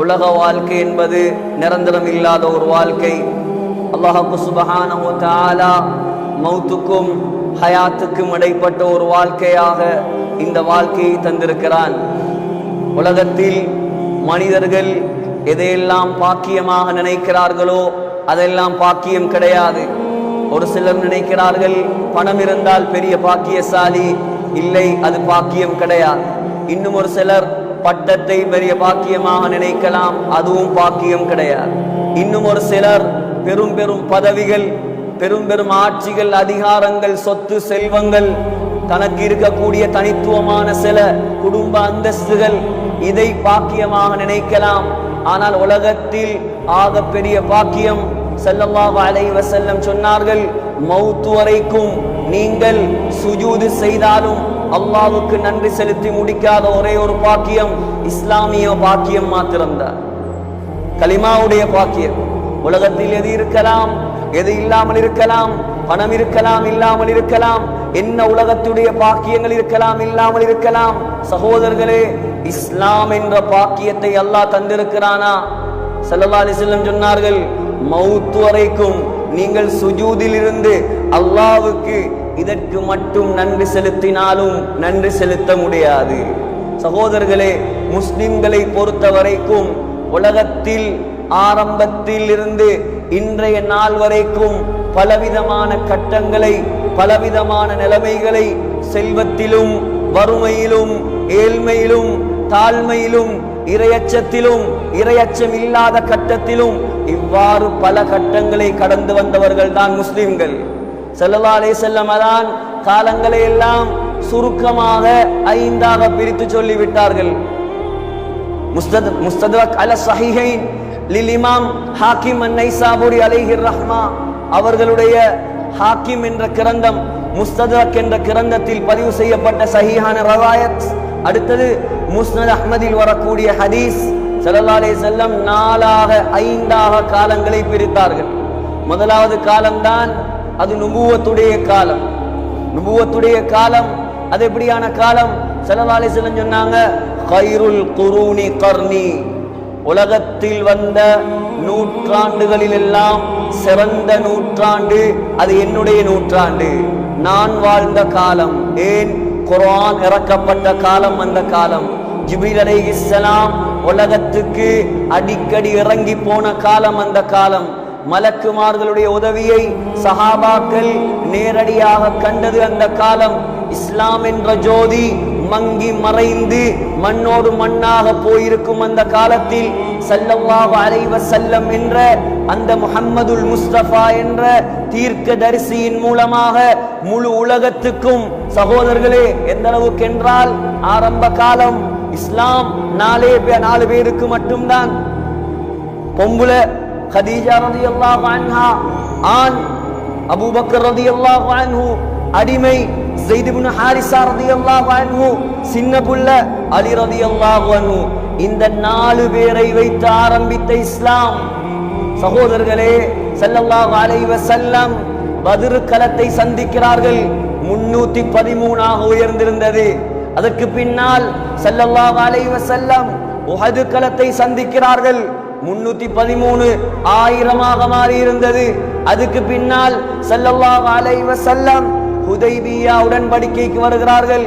உலக வாழ்க்கை என்பது நிரந்தரம் இல்லாத ஒரு வாழ்க்கை. அல்லாஹு சுபஹானஹு மௌத்துக்கும் ஹயாத்துக்கும் இடைப்பட்ட ஒரு வாழ்க்கையாக இந்த வாழ்க்கையை தந்திருக்கிறான். உலகத்தில் மனிதர்கள் எதையெல்லாம் பாக்கியமாக நினைக்கிறார்களோ அதெல்லாம் பாக்கியம் கிடையாது. ஒரு சிலர் நினைக்கிறார்கள் பணம் இருந்தால் பெரிய பாக்கியசாலி இல்லை அது பாக்கியம் கிடையாது. இன்னும் ஒரு சிலர் பட்டத்தை பெரிய பாக்கியமாக நினைக்கலாம். அதுவும் பாக்கியம் கிடையாது. இன்னும் ஒரு சிலர் பெரும் பெரும் பதவிகள் பெரும் பெரும் ஆட்சிகள் அதிகாரங்கள் சொத்து செல்வங்கள் தனக்கு இருக்கக்கூடிய தனித்துவமான சில குடும்ப அந்தஸ்துகள் இதை பாக்கியமாக நினைக்கலாம். ஆனால் உலகத்தில் ஆக பெரிய பாக்கியம் செல்லமாக அலைவ செல்லம் சொன்னார்கள் மௌத்து வரைக்கும் நீங்கள் சுஜூது செய்தாலும் அல்லாவுக்கு நன்றி செலுத்தி முடிக்காத ஒரே ஒரு பாக்கியம் இஸ்லாமிய பாக்கியம் மாத்திரம்தான். கலிமாவுடைய பாக்கியம். உலகத்தில் எது இருக்கலாம்? எது இல்லாமல் இருக்கலாம்? பணம் இருக்கலாம் இல்லாமல் இருக்கலாம். என்ன உலகத்துடைய பாக்கியங்கள் இருக்கலாம் இல்லாமல் இருக்கலாம்? சகோதரர்களே இஸ்லாம் என்ற பாக்கியத்தை அல்லாஹ் தந்திருக்கிறானா? ஸல்லல்லாஹு செல்லம் சொன்னார்கள் மௌத் வரைக்கும் நீங்கள் சுஜூதில் இருந்து அல்லாவுக்கு இதற்கு மட்டும் நன்றி செலுத்தினாலும் நன்றி செலுத்த முடியாது. சகோதரர்களே முஸ்லிம்களை பொறுத்த வரைக்கும் உலகத்தில் ஆரம்பத்தில் இருந்து இன்றைய நாள் வரைக்கும் பலவிதமான கட்டங்களை பலவிதமான நிலைமைகளை செல்வத்திலும் வறுமையிலும் ஏழ்மையிலும் தாழ்மையிலும் இரையச்சத்திலும் இரையச்சம் இல்லாத கட்டத்திலும் இவ்வாறு பல கட்டங்களை கடந்து வந்தவர்கள் தான் முஸ்லிம்கள். செல்லலா அலே செல்லமதான் அதான் காலங்களை எல்லாம் சுருக்கமாக ஐந்தாக பிரித்து சொல்லிவிட்டார்கள். முஸ்தத் முஸ்தத்வக் அல சஹீஹைன் லில் இமாம் ஹாக்கிம் அன்னைசாபுரி அலைஹிர் ரஹ்மா அவர்களுடைய ஹாக்கிம் என்ற கிரந்தம் முஸ்ததக் என்ற கிரந்தத்தில் பதிவு செய்யப்பட்ட சஹிஹான ரவாயத். அடுத்தது முஸ்னத் அஹ்மதில் வரக்கூடிய ஹதீஸ் சல்லா அலே செல்லம் நாலாக ஐந்தாக காலங்களை பிரித்தார்கள். முதலாவது காலம்தான் அது நுபுவத்துடைய காலம். நுபுவத்துடைய காலம் அது எப்படியான காலம்? செலவாலை செல்லம் சொன்னாங்க கைருல் குரூனி கர்ணி உலகத்தில் வந்த நூற்றாண்டுகளில் எல்லாம் சிறந்த நூற்றாண்டு அது என்னுடைய நூற்றாண்டு. நான் வாழ்ந்த காலம் ஏன்? குரான் இறக்கப்பட்ட காலம் அந்த காலம். ஜிபில் அலை இஸ்லாம் உலகத்துக்கு அடிக்கடி இறங்கி போன காலம் அந்த காலம். மலக்குமார்களுடைய உதவியை சஹாபாக்கள் நேரடியாக கண்டது அந்த காலம். இஸ்லாம் என்ற ஜோதி மங்கி மறைந்து மண்ணோடு மண்ணாக போயிருக்கும் அந்த காலத்தில் ஸல்லல்லாஹு அலைவ செல்லம் என்ற அந்த முஹம்மதுல் முஸ்தபா என்ற தீர்க்க தரிசியின் மூலமாக முழு உலகத்துக்கும் சகோதரர்களே எந்த அளவுக்கு என்றால் ஆரம்ப காலம் இஸ்லாம் நாலே நாலு பேருக்கு மட்டும்தான். பொம்புல கதீஜா ரலியல்லாஹு அன்ஹா ஆண் அபூபக்கர் அல்லாஹ் அன்ஹு அடிமை ஸைத் இப்னு ரதி அல்லாஹ் அன்ஹு சின்ன புள்ள அலி ரலியல்லாஹு அன்ஹு இந்த நாலு பேரை வைத்து ஆரம்பித்த இஸ்லாம். சகோதரர்களே செல்லல்லாஹ் அலைஹி செல்லம் பத்ர் கலத்தை சந்திக்கிறார்கள். முன்னூத்தி பதிமூணாக உயர்ந்திருந்தது. அதற்கு பின்னால் செல்லல்லாஹ் அலைஹி செல்லம் உஹது கலத்தை சந்திக்கிறார்கள். முன்னூத்தி பதிமூணு ஆயிரமாக மாறி இருந்தது அதுக்கு பின்னால் ஸல்லல்லாஹு அலைஹி வஸல்லம் ஹுதைபியா உடன்படிக்கைக்கு வருகிறார்கள்.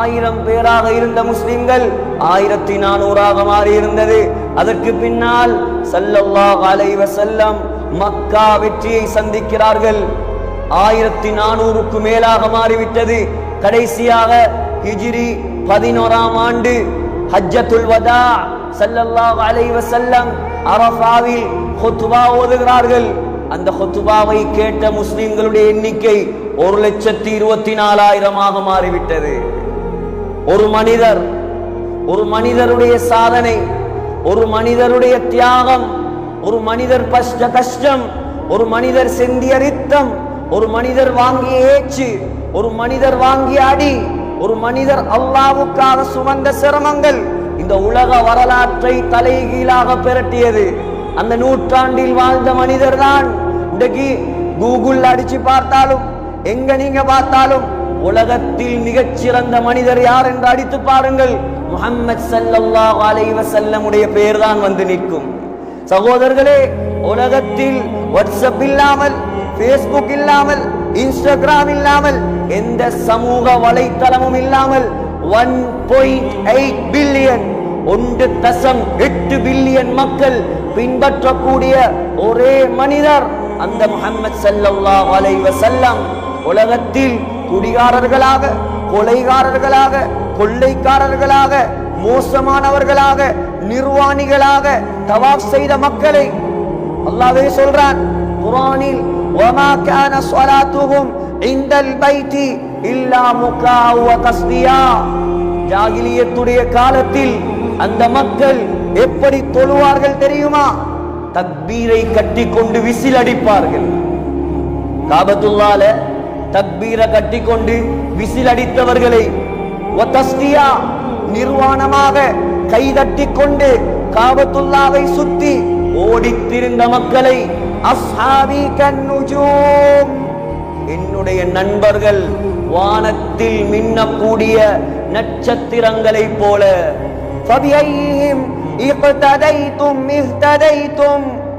ஆயிரம் பேராக இருந்த முஸ்லிம்கள் ஆயிரத்தி நானூறாக மாறி இருந்தது அதற்கு பின்னால் ஸல்லல்லாஹு அலைஹி வஸல்லம் மக்கா வெற்றியை சந்திக்கிறார்கள். ஆயிரத்தி நானூறுக்கு மேலாக மாறிவிட்டது. கடைசியாக ஹிஜ்ரி பதினோராம் ஆண்டு ஹஜ்ஜத்துல் வதா ஸல்லல்லாஹு அலைஹி வஸல்லம் அரஃபாவில் ஹுத்பா ஓதுகிறார்கள். அந்த ஹுத்பாவை கேட்ட முஸ்லிம்களுடைய எண்ணிக்கை ஒரு லட்சத்தி இருபத்தி நாலாயிரமாக மாறிவிட்டது. ஒரு மனிதர் ஒரு மனிதருடைய சாதனை ஒரு மனிதருடைய தியாகம் ஒரு மனிதர் பஷ்ட கஷ்டம் ஒரு மனிதர் செந்திய ரித்தம் ஒரு மனிதர் வாங்கிய ஏச்சு ஒரு மனிதர் வாங்கிய அடி ஒரு மனிதர் அல்லாவுக்காக சுமந்த சிரமங்கள் இந்த உலக வரலாற்றை தலைகீழாக பெரட்டியது. அந்த நூற்றாண்டில் வாழ்ந்த மனிதர் தான் இன்றைக்கு கூகுள் அடிச்சு பார்த்தாலும் எங்க நீங்க பார்த்தாலும் உலகத்தில் மிகச்சிறந்த மனிதர் யார் என்று அடித்து பாருங்கள். முஹம்மது சல்லாஹ் அலைவ செல்லமுடைய பெயர் தான் வந்து நிற்கும். சகோதரர்களே உலகத்தில் வாட்ஸ்அப் இல்லாமல் பேஸ்புக் இல்லாமல் இன்ஸ்டாகிராம் இல்லாமல் எந்த சமூக வலைத்தளமும் இல்லாமல் ஒன் பாயிண்ட் எயிட் பில்லியன் ஒன்று தசம் எட்டு பில்லியன் மக்கள் பின்பற்றக்கூடிய ஒரே மனிதர் அந்த முகமது சல்லா அலை செல்லம் உலகத்தில் குடிகாரர்களாக கொலைகாரர்களாக கொள்ளைக்காரர்களாக மோசமானவர்களாக நிர்வாணிகளாக தவாப் செய்த மக்களை அல்லாவே சொல்றான் குரானில் ஒமா கான ஸ்வலாத்துகும் இந்தல் பைத்தி இல்லா முகாவ தஸ்தியா ஜாகிலியத்துடைய காலத்தில் அந்த மக்கள் எப்படி தொழுவார்கள் தெரியுமா? தக்பீரை கட்டி கொண்டு விசில் அடிப்பார்கள். காபத்துள்ளால தக்பீரை கட்டி கொண்டு விசில் அடித்தவர்களை தஸ்தியா நிர்வாணமாக கைதட்டி கொண்டு காபத்துல்லாவை சுத்தி ஓடித்திருந்த மக்களை அஸ்ஹாபி கண்ணுஜூம் என்னுடைய நண்பர்கள் வானத்தில் மின்னக்கூடிய நட்சத்திரங்களைப் போல.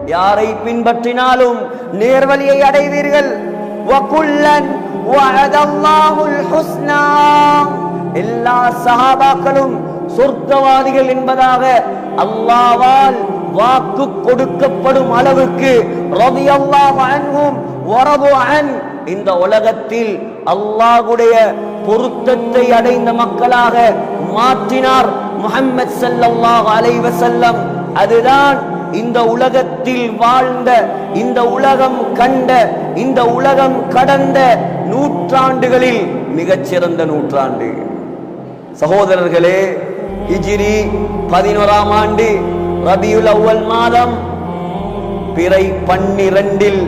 யாரை பின்பற்றினாலும் நேர்வழியை அடைவீர்கள். எல்லா சஹாபாக்களும் சொர்க்கவாதிகள் என்பதாக அல்லாவால் வாக்கு கொடுக்கப்படும் அளவுக்கு ரவி அல்லாஹ் வரது அன் இந்த உலகத்தில் அல்லாஹுடைய பொருத்தத்தை அடைந்த மக்களாக மாற்றினார் முஹம்மது செல்லல்லாஹ் அலைவ செல்லம் அதுதான் இந்த உலகத்தில் வாழ்ந்த இந்த உலகம் கண்ட இந்த உலகம் கடந்த நூற்றாண்டுகளில் மிகச்சிறந்த நூற்றாண்டு. சகோதரர்களே ஹிஜ்ரி பதினோராம் ஆண்டு ரபியுல் அவ்வல் மாதம் பிறை பன்னிரண்டில்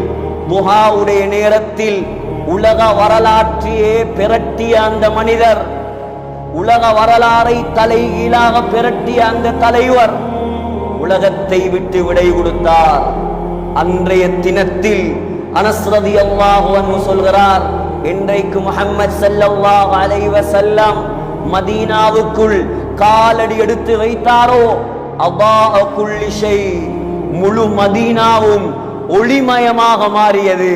முகாவுடைய நேரத்தில் உலக வரலாற்றையே பிரட்டிய அந்த மனிதர் உலக வரலாறை தலைகீழாக பிரட்டிய அந்த தலைவர் உலகத்தை விட்டு விடை கொடுத்தார். அன்றைய தினத்தில் அனஸ்ரதி அல்லாஹு சொல்கிறார் இன்றைக்கு முஹம்மது ஸல்லல்லாஹு அலைவ செல்லம் மதீனாவுக்குள் காலடி எடுத்து வைத்தாரோ? அபா குள்ளிஷை முழு மதீனாவும் ஒளிமயமாக மாறியது.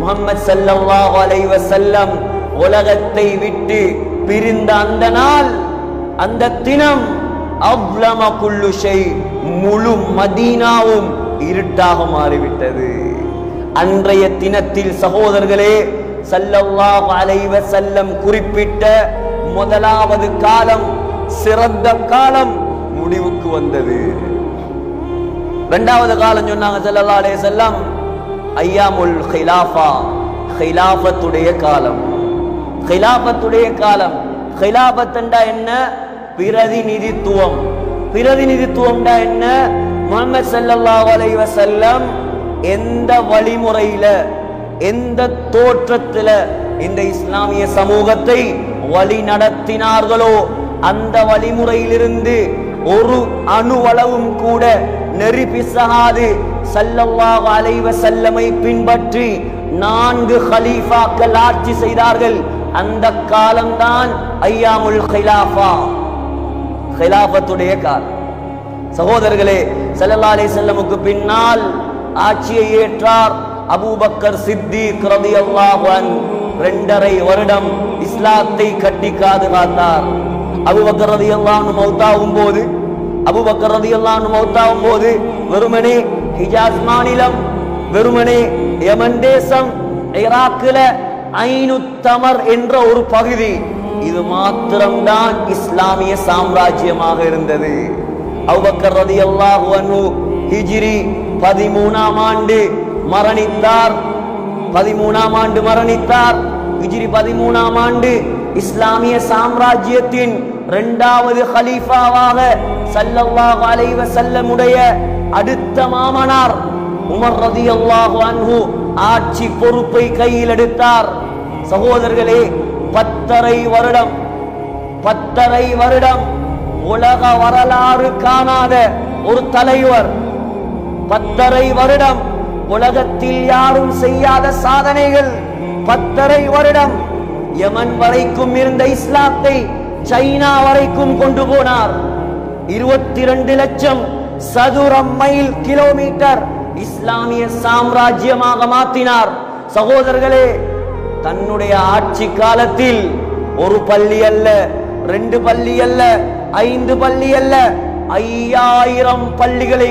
முகமது ஸல்லல்லாஹு அலைஹி செல்லம் உலகத்தை விட்டு பிரிந்த அந்த நாள் அந்த தினம் அவ்வளம குள்ளுஷை முழு மதீனாவும் இருட்டாக மாறிவிட்டது. அன்றைய தினத்தில் சகோதரர்களே ஸல்லல்லாஹு அலைவ செல்லம் குறிப்பிட்ட முதலாவது காலம் சிறந்த காலம் முடிவுக்கு வந்தது. ரெண்டாவது காலம் சொன்னாங்க செல்லல்லா அலே செல்லம் ஐயாமுல் ஹிலாஃபா ஹிலாஃபத்துடைய காலம். ஹிலாஃபத்துடைய காலம். ஹிலாஃபத்துண்டா என்ன? பிரதிநிதித்துவம். பிரதிநிதித்துவம்டா என்ன? முகமது செல்லல்லா அலைஹி செல்லம் எந்த வழிமுறையில எந்த தோற்றத்துல இந்த இஸ்லாமிய சமூகத்தை வழி நடத்தினார்களோ அந்த வழிமுறையிலிருந்து ஒரு அணுவளவும் கூட நெறி பிசகாது. சல்லல்லாஹு அலைஹி வஸல்லமை பின்பற்றி நான்கு ஹலீஃபாக்கள் ஆட்சி செய்தார்கள். அந்த காலம்தான் ஐயாமுல் ஹிலாஃபா ஹிலாஃபத்துடைய காலம். சகோதரர்களே சல்லல்லா அலி செல்லமுக்கு பின்னால் ஆட்சியை ஏற்றார் அபூபக்கர் சித்திக் ரலியல்லாஹு அல்லாஹன் ரெண்டரை வருடம் இஸ்லாத்தை கட்டி காதுகாத்தார். அபூபக்கர் ரலியல்லாஹு அன்ஹு மௌத்தாகும் போது அபூபக்கர் ரலியல்லாஹு அன்ஹு மௌத்தாகும் போது வெறுமனே ஹிஜாஸ் மாநிலம் வெறுமனே யமன் தேசம் ஈராக்கில ஐநூத்தமர் என்ற ஒரு பகுதி இது மாத்திரம்தான் இஸ்லாமிய சாம்ராஜ்யமாக இருந்தது. அபூபக்கர் ரலியல்லாஹு அன்ஹு ஹிஜ்ரி பதிமூணாம் ஆண்டு மரணித்தார் பதிமூணாம் ஆண்டு மரணித்தார் ஹிஜ்ரி பதிமூணாம் ஆண்டு இஸ்லாமிய சாம்ராஜ்யத்தின் இரண்டாவது ஹலீஃபாவாக சல்லல்லாஹு அலைஹி செல்லமுடைய அடுத்த மாமனார் உமர் ரலியல்லாஹு அன்ஹு ஆட்சி பொறுப்பை கையில் எடுத்தார். சகோதரர்களே பத்தரை வருடம் பத்தரை வருடம் உலக வரலாறு காணாத ஒரு தலைவர். பத்தரை வருடம் உலகத்தில் யாரும் செய்யாத சாதனைகள் பத்தரை வருடம் யமன் வரைக்கும் இருந்த இஸ்லாத்தை சைனா வரைக்கும் கொண்டு போனார். இருபத்தி ரெண்டு லட்சம் சதுர மைல் கிலோமீட்டர் இஸ்லாமிய சாம்ராஜ்யமாக மாற்றினார். சகோதரர்களே தன்னுடைய ஆட்சி காலத்தில் ஒரு பள்ளி அல்ல ரெண்டு பள்ளி அல்ல ஐந்து பள்ளி அல்ல ஐயாயிரம் பள்ளிகளை